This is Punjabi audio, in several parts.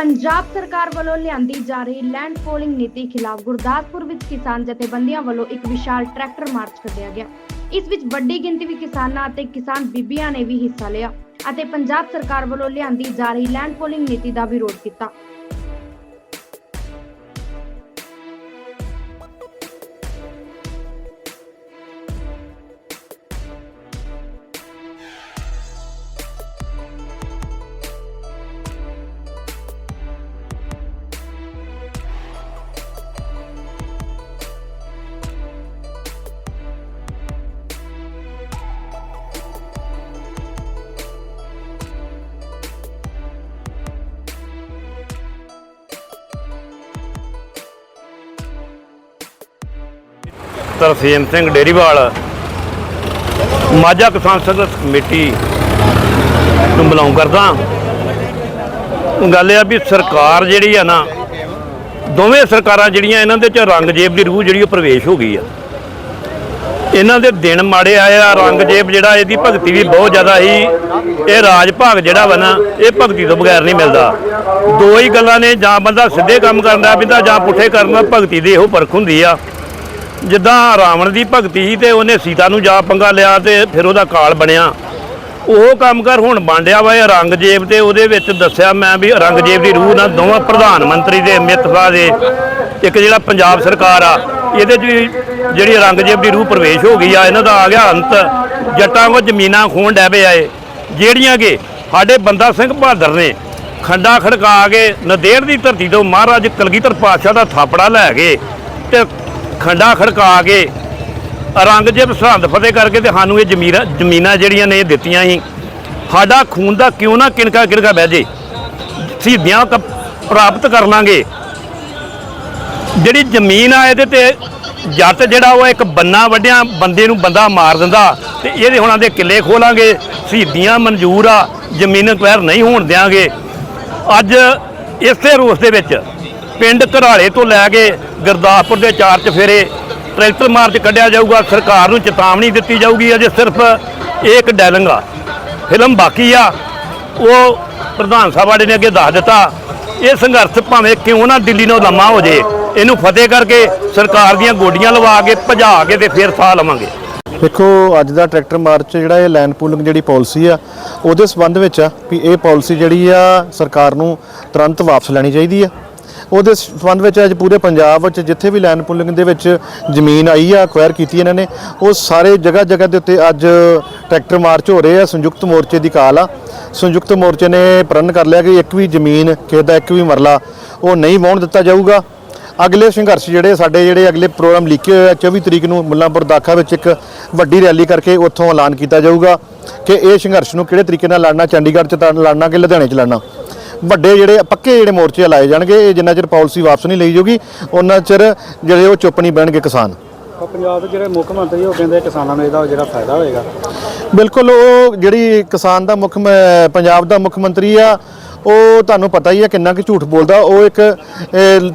ਪੰਜਾਬ ਸਰਕਾਰ ਵੱਲੋਂ ਲਿਆਂਦੀ ਜਾ ਰਹੀ ਲੈਂਡ ਪੋਲਿੰਗ ਨੀਤੀ ਖਿਲਾਫ ਗੁਰਦਾਸਪੁਰ ਵਿੱਚ ਕਿਸਾਨ ਜਥੇਬੰਦੀਆਂ ਵੱਲੋਂ ਇੱਕ ਵਿਸ਼ਾਲ ਟਰੈਕਟਰ ਮਾਰਚ ਕੱਢਿਆ ਗਿਆ। ਇਸ ਵਿੱਚ ਵੱਡੀ ਗਿਣਤੀ ਵਿੱਚ ਕਿਸਾਨਾਂ ਅਤੇ ਕਿਸਾਨ ਬੀਬੀਆਂ ਨੇ ਵੀ ਹਿੱਸਾ ਲਿਆ ਅਤੇ ਪੰਜਾਬ ਸਰਕਾਰ ਵੱਲੋਂ ਲਿਆਂਦੀ ਜਾ ਰਹੀ ਲੈਂਡ ਪੋਲਿੰਗ ਨੀਤੀ ਦਾ ਵਿਰੋਧ ਕੀਤਾ। ਤਰਸੇਮ ਸਿੰਘ ਡੇਰੀਵਾਲ, ਮਾਝਾ ਕਿਸਾਨ ਸੰਘਰਸ਼ ਕਮੇਟੀ ਨੂੰ ਬਿਲੋਂਗ ਕਰਦਾ ਗੱਲ ਇਹ ਆ ਵੀ ਸਰਕਾਰ ਜਿਹੜੀ ਆ ਨਾ, ਦੋਵੇਂ ਸਰਕਾਰਾਂ ਜਿਹੜੀਆਂ ਇਹਨਾਂ ਦੇ ਚ ਰੰਗਜੇਬ ਦੀ ਰੂਹ ਜਿਹੜੀ ਉਹ ਪ੍ਰਵੇਸ਼ ਹੋ ਗਈ ਆ। ਇਹਨਾਂ ਦੇ ਦਿਨ ਮਾੜੇ ਆਏ ਆ ਰੰਗਜੇਬ ਜਿਹੜਾ ਇਹਦੀ ਭਗਤੀ ਵੀ ਬਹੁਤ ਜ਼ਿਆਦਾ ਸੀ। ਇਹ ਰਾਜ ਭਾਗ ਜਿਹੜਾ ਵਾ ਨਾ, ਇਹ ਭਗਤੀ ਤੋਂ ਬਗੈਰ ਨਹੀਂ ਮਿਲਦਾ। ਦੋ ਹੀ ਗੱਲਾਂ ਨੇ, ਜਾਂ ਬੰਦਾ ਸਿੱਧੇ ਕੰਮ ਕਰਦਾ ਬਿੰਦਾ ਜਾਂ ਪੁੱਠੇ ਕਰਨਾ ਭਗਤੀ ਦੀ ਇਹੋ ਪਰਖ ਹੁੰਦੀ ਆ। ਜਿੱਦਾਂ ਰਾਵਣ ਦੀ ਭਗਤੀ ਸੀ ਤੇ ਉਹਨੇ ਸੀਤਾ ਨੂੰ ਜਾ ਪੰਗਾ ਲਿਆ ਤੇ ਫਿਰ ਉਹਦਾ ਕਾਲ ਬਣਿਆ। ਉਹ ਕੰਮ ਕਰ ਹੁਣ ਬਾਂਡਿਆ ਵਾ ਇਹ ਰੰਗਜੇਬ ਤੇ ਉਹਦੇ ਵਿੱਚ ਦੱਸਿਆ ਮੈਂ ਵੀ ਔਰੰਗਜ਼ੇਬ ਦੀ ਰੂਹ ਨਾਲ ਦੋਵਾਂ ਪ੍ਰਧਾਨ ਮੰਤਰੀ ਦੇ ਮਿੱਤਵਾ ਦੇ ਇੱਕ ਜਿਹੜਾ ਪੰਜਾਬ ਸਰਕਾਰ ਆ, ਇਹਦੇ 'ਚ ਵੀ ਜਿਹੜੀ ਔਰੰਗਜ਼ੇਬ ਦੀ ਰੂਹ ਪ੍ਰਵੇਸ਼ ਹੋ ਗਈ ਆ, ਇਹਨਾਂ ਦਾ ਆ ਗਿਆ ਅੰਤ। ਜੱਟਾਂ ਕੋ ਜ਼ਮੀਨਾਂ ਖੋਣ ਡੈਬੇ ਆਏ ਜਿਹੜੀਆਂ ਕਿ ਸਾਡੇ ਬੰਦਾ ਸਿੰਘ ਬਹਾਦਰ ਨੇ ਖੰਡਾ ਖੜਕਾ ਕੇ ਨਦੇੜ ਦੀ ਧਰਤੀ ਤੋਂ ਮਹਾਰਾਜ ਕਲਗੀਧਰ ਪਾਤਸ਼ਾਹ ਦਾ ਥਾਪੜਾ ਲੈ ਕੇ ਤੇ ਖੰਡਾ ਖੜਕਾ ਕੇ ਰੰਗਜੇਬ ਸਰਹੰਦ ਫਤਿਹ ਕਰਕੇ ਤੇ ਸਾਨੂੰ ਇਹ ਜ਼ਮੀਰਾਂ ਜ਼ਮੀਨਾਂ ਜਿਹੜੀਆਂ ਨੇ ਇਹ ਦਿੱਤੀਆਂ ਸੀ। ਸਾਡਾ ਖੂਨ ਦਾ ਕਿਉਂ ਨਾ ਕਿਣਕਾ ਕਿਣਕਾ ਬਹਿ ਜੇ। ਸ਼ਹੀਦੀਆਂ ਪ੍ਰਾਪਤ ਕਰ ਲਾਂਗੇ। ਜਿਹੜੀ ਜ਼ਮੀਨ ਆ ਇਹਦੇ ਤੇ ਜੱਟ ਜਿਹੜਾ ਉਹ ਇੱਕ ਬੰਨਾ ਵੱਡਿਆਂ ਬੰਦੇ ਨੂੰ ਬੰਦਾ ਮਾਰ ਦਿੰਦਾ ਤੇ ਇਹਦੇ ਹੁਣਾਂ ਦੇ ਕਿੱਲੇ ਖੋਲਾਂਗੇ। ਸ਼ਹੀਦੀਆਂ ਮਨਜ਼ੂਰ ਆ, ਜ਼ਮੀਨ ਕੁਐਰ ਨਹੀਂ ਹੋਣ ਦਿਆਂਗੇ। ਅੱਜ ਇਸੇ ਰੋਸ ਦੇ ਵਿੱਚ ਪਿੰਡ ਘਰਾਲੇ ਤੋਂ ਲੈ ਕੇ ਗੁਰਦਾਸਪੁਰ ਦੇ ਚਾਰ ਚਫੇਰੇ ਟਰੈਕਟਰ ਮਾਰਚ ਕੱਢਿਆ ਜਾਊਗਾ, ਸਰਕਾਰ ਨੂੰ ਚੇਤਾਵਨੀ ਦਿੱਤੀ ਜਾਊਗੀ, ਅਜੇ ਸਿਰਫ ਇਹ ਇੱਕ ਡੈਲਿੰਗ ਆ। ਫਿਲਮ ਬਾਕੀ ਆ, ਉਹ ਪ੍ਰਧਾਨ ਸਾਹਿਬ ਵਾਲੇ ਨੇ ਅੱਗੇ ਦੱਸ ਦਿੱਤਾ, ਇਹ ਸੰਘਰਸ਼ ਭਾਵੇਂ ਕਿਉਂ ਨਾ ਦਿੱਲੀ ਨੂੰ ਲੰਮਾ ਹੋ ਜੇ, ਇਹਨੂੰ ਫਤਿਹ ਕਰਕੇ ਸਰਕਾਰ ਦੀਆਂ ਗੋਡੀਆਂ ਲਵਾ ਕੇ ਭਜਾ ਕੇ ਤੇ ਫਿਰ ਸਾਹ ਲਵਾਂਗੇ। ਦੇਖੋ, ਅੱਜ ਦਾ ਟਰੈਕਟਰ ਮਾਰਚ ਜਿਹੜਾ ਇਹ ਲੈਂਡ ਪੂਲਿੰਗ ਜਿਹੜੀ ਪਾਲਿਸੀ ਆ, ਉਹਦੇ ਸਬੰਧ ਵਿੱਚ ਆ ਵੀ ਇਹ ਪਾਲਿਸੀ ਜਿਹੜੀ ਆ, ਸਰਕਾਰ ਨੂੰ ਤੁਰੰਤ ਵਾਪਸ ਲੈਣੀ ਚਾਹੀਦੀ ਆ। ਉਹਦੇ ਸੰਬੰਧ ਵਿੱਚ ਅੱਜ ਪੂਰੇ ਪੰਜਾਬ ਵਿੱਚ ਜਿੱਥੇ ਵੀ ਲੈਂਡ ਪੂਲਿੰਗ ਦੇ ਵਿੱਚ ਜ਼ਮੀਨ ਆਈ ਆ ਅਕਵਾਇਰ ਕੀਤੀ ਇਹਨਾਂ ਨੇ, ਉਹ ਸਾਰੇ ਜਗ੍ਹਾ ਜਗ੍ਹਾ ਦੇ ਉੱਤੇ ਅੱਜ ਟਰੈਕਟਰ ਮਾਰਚ ਹੋ ਰਹੇ ਆ, ਸੰਯੁਕਤ ਮੋਰਚੇ ਦੀ ਕਾਲ ਆ। ਸੰਯੁਕਤ ਮੋਰਚੇ ਨੇ ਪ੍ਰਣ ਕਰ ਲਿਆ ਕਿ ਇੱਕ ਵੀ ਜ਼ਮੀਨ, ਕਿਸੇ ਦਾ ਇੱਕ ਵੀ ਮਰਲਾ, ਉਹ ਨਹੀਂ ਵਾਹੁਣ ਦਿੱਤਾ ਜਾਊਗਾ। ਅਗਲੇ ਸੰਘਰਸ਼ ਜਿਹੜੇ ਸਾਡੇ ਜਿਹੜੇ ਅਗਲੇ ਪ੍ਰੋਗਰਾਮ ਲਿਖੇ ਹੋਏ ਆ 24 ਤਰੀਕ ਨੂੰ ਮੁੱਲਾਂਪੁਰ ਦਾਖਾ ਵਿੱਚ ਇੱਕ ਵੱਡੀ ਰੈਲੀ ਕਰਕੇ ਉੱਥੋਂ ਐਲਾਨ ਕੀਤਾ ਜਾਊਗਾ ਕਿ ਇਹ ਸੰਘਰਸ਼ ਨੂੰ ਕਿਹੜੇ ਤਰੀਕੇ ਨਾਲ ਲੜਨਾ, ਚੰਡੀਗੜ੍ਹ 'ਚ ਤਾਂ ਲੜਨਾ ਕਿ ਲੁਧਿਆਣੇ 'ਚ ਲੜਨਾ? ਵੱਡੇ ਜਿਹੜੇ ਪੱਕੇ ਜਿਹੜੇ ਮੋਰਚੇ ਲਾਏ ਜਾਣਗੇ। ਇਹ ਜਿੰਨਾ ਚਿਰ ਪਾਲਿਸੀ ਵਾਪਸ ਨਹੀਂ ਲਈ ਜਾਊਗੀ ਉਹਨਾਂ ਚਿਰ ਜਿਹੜੇ ਉਹ ਚੁੱਪ ਨਹੀਂ ਬਹਿਣਗੇ ਕਿਸਾਨ। ਪੰਜਾਬ ਦੇ ਜਿਹੜੇ ਮੁੱਖ ਮੰਤਰੀ ਉਹ ਕਹਿੰਦੇ ਕਿਸਾਨਾਂ ਨੂੰ ਇਹਦਾ ਜਿਹੜਾ ਫਾਇਦਾ ਹੋਏਗਾ। ਬਿਲਕੁਲ ਉਹ ਜਿਹੜੀ ਕਿਸਾਨ ਦਾ ਮੁੱਖ ਪੰਜਾਬ ਦਾ ਮੁੱਖ ਮੰਤਰੀ ਆ ਉਹ ਤੁਹਾਨੂੰ ਪਤਾ ਹੀ ਆ ਕਿੰਨਾ ਕਿ ਝੂਠ ਬੋਲਦਾ। ਉਹ ਇੱਕ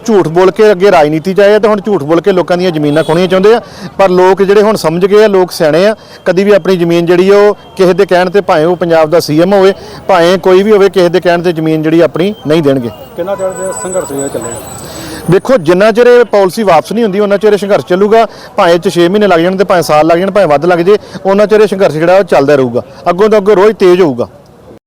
ਝੂਠ ਬੋਲ ਕੇ ਅੱਗੇ ਰਾਜਨੀਤੀ ਚ ਆਏ ਤੇ ਹੁਣ ਝੂਠ ਬੋਲ ਕੇ ਲੋਕਾਂ ਦੀਆਂ ਜ਼ਮੀਨਾਂ ਖੋਣੀਆਂ ਚਾਹੁੰਦੇ ਆ। ਪਰ ਲੋਕ ਜਿਹੜੇ ਹੁਣ ਸਮਝ ਗਏ ਆ ਲੋਕ ਸਿਆਣੇ ਆ ਕਦੀ ਵੀ ਆਪਣੀ ਜ਼ਮੀਨ ਜਿਹੜੀ ਉਹ ਕਿਸੇ ਦੇ ਕਹਿਣ ਤੇ ਭਾਵੇਂ ਉਹ ਪੰਜਾਬ ਦਾ ਸੀਐਮ ਹੋਵੇ ਭਾਵੇਂ ਕੋਈ ਵੀ ਹੋਵੇ ਕਿਸੇ ਦੇ ਕਹਿਣ ਤੇ ਜ਼ਮੀਨ ਜਿਹੜੀ ਆਪਣੀ ਨਹੀਂ ਦੇਣਗੇ। ਕਿੰਨਾ ਚਿਰ ਦੇ ਸੰਘਰਸ਼ ਜਿਹੜਾ ਚੱਲੇਗਾ ਦੇਖੋ ਜਿੰਨਾ ਚਿਰ ਇਹ ਪਾਲਿਸੀ ਵਾਪਸ ਨਹੀਂ ਹੁੰਦੀ ਉਹਨਾਂ ਚਿਰ ਇਹ ਸੰਘਰਸ਼ ਚੱਲੂਗਾ। ਭਾਵੇਂ ਚ 6 ਮਹੀਨੇ ਲੱਗ ਜਾਣ ਤੇ ਭਾਵੇਂ ਸਾਲ ਲੱਗ ਜਾਣ ਭਾਵੇਂ ਵੱਧ ਲੱਗ ਜੇ ਉਹਨਾਂ ਚਿਰ ਇਹ ਸੰਘਰਸ਼ ਜਿਹੜਾ ਉਹ ਚੱਲਦਾ ਰਹੂਗਾ। ਅੱਗੋਂ ਤੋਂ ਅੱਗੋਂ ਰੋਜ਼ ਤੇਜ਼ ਹੋਊਗਾ।